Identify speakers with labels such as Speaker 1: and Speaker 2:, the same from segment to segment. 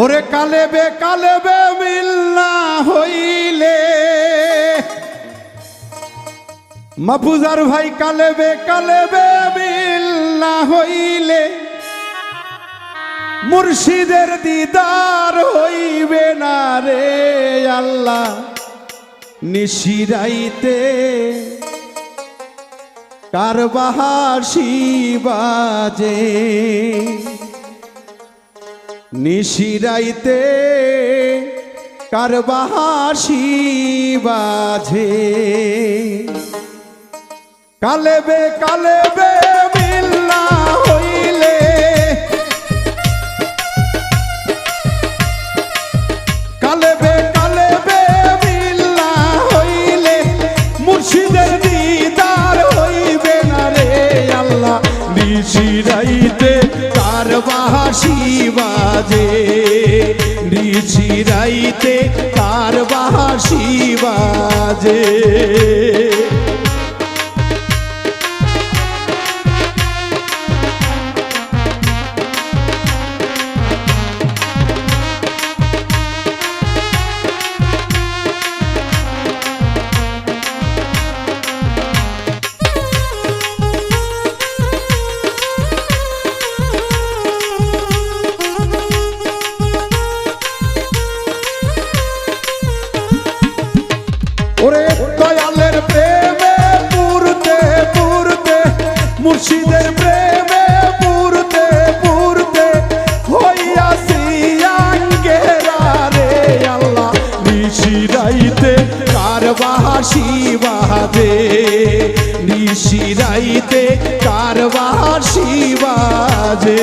Speaker 1: ওরে কালে বে কালে বে মিল না হইলে। মাফুজার ভাই কালে বে কালে বে মিল না হইলে। মুর্শিদের দিদার হইবে না রে আল্লাহ নিশিরাইতে। কার বাজে নিশিরাইতে কার বাহাসি বাজে। কালে বে কালে বে মিল্লা হইলে। কালে বে কালে বে মিল্লা হইলে মুর্শিদের দিদার হইবে না রে আল্লাহ। নিশিরাইতে কার বাহাসি ওরে দয়ালের প্রেমে পুরতে পুরতে, মুর্শিদের প্রেমে পুরতে পুরতে হইয়াছি আঙ্গেরা রে আল্লাহ। নিশিরাইতে কার বাহাসি বাজে নিশিরাইতে কার বাহাসি বাজে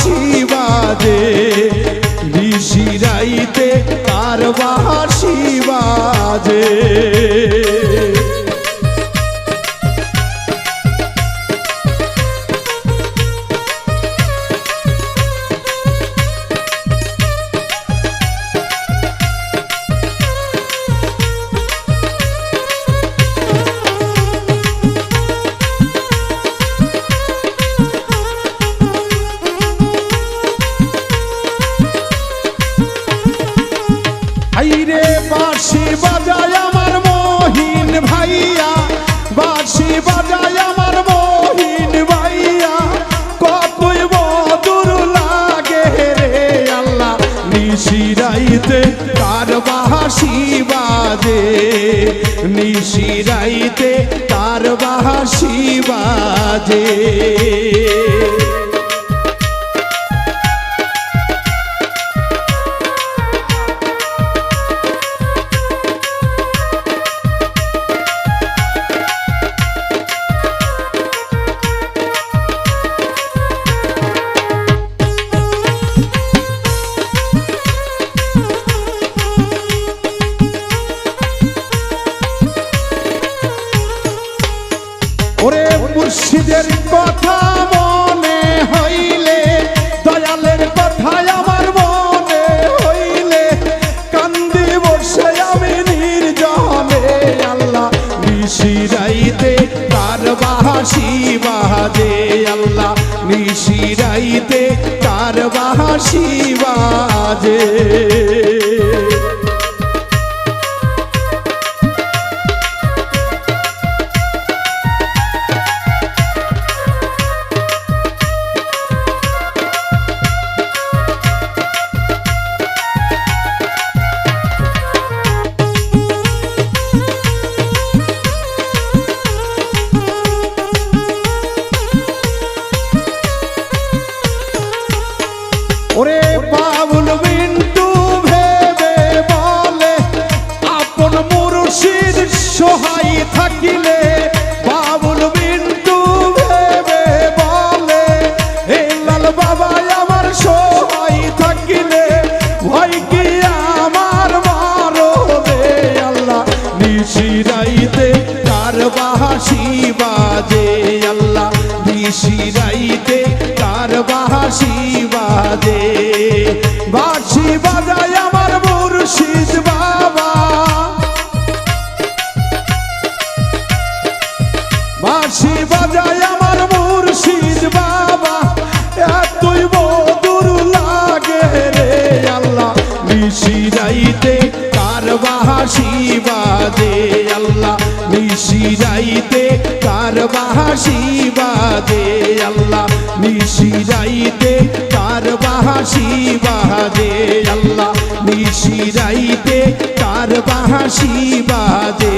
Speaker 1: বাঁশি বাজে রাইতে কার বাঁশি বাজে হাইরে বাঁশি বাজায় আমার মহিন ভাইয়া, বাঁশি বাজায় আমার মহিন ভাইয়া। কতই মধুর লাগে রে আল্লাহ, নিশিরাইতে কার বাহাসি বাজে। নিশিরাইতে কার বাহাসি বাজে। মুর্শিদের কথা মনে হইলে, দয়ালের কথায় আমার মনে হইলে, কান্দি বসে আমি নির্জনে আল্লাহ নিশিরাইতে, তার বাহাসি বাহাদে আল্লাহ নিশিরাইতে, তার বাহাসি বাজে ওরে বাবুল বিন্টু ভেবে বলে, আপন মুর্শিদ সহায় থাকিলে, বাবুল বিন্টু ভেবে বলে হে লাল বাবা আমার সহায় থাকিলে, ভয় কি আমার মারো রে আল্লাহ? নিশিরাইতে কার বাহাসি বাজে আল্লাহ? নিশিরাইতে কার বাহাসি বাজায় আমার মুর্শিদ বাবা। এতই মধুর লাগে রে আল্লাহ। নিশিরাইতে কার বাহাসি বাজে আল্লাহ। নিশিরাইতে কার বাহাসি বাজে আল্লাহ। নিশিরাইতে কার বাহাসি বাজে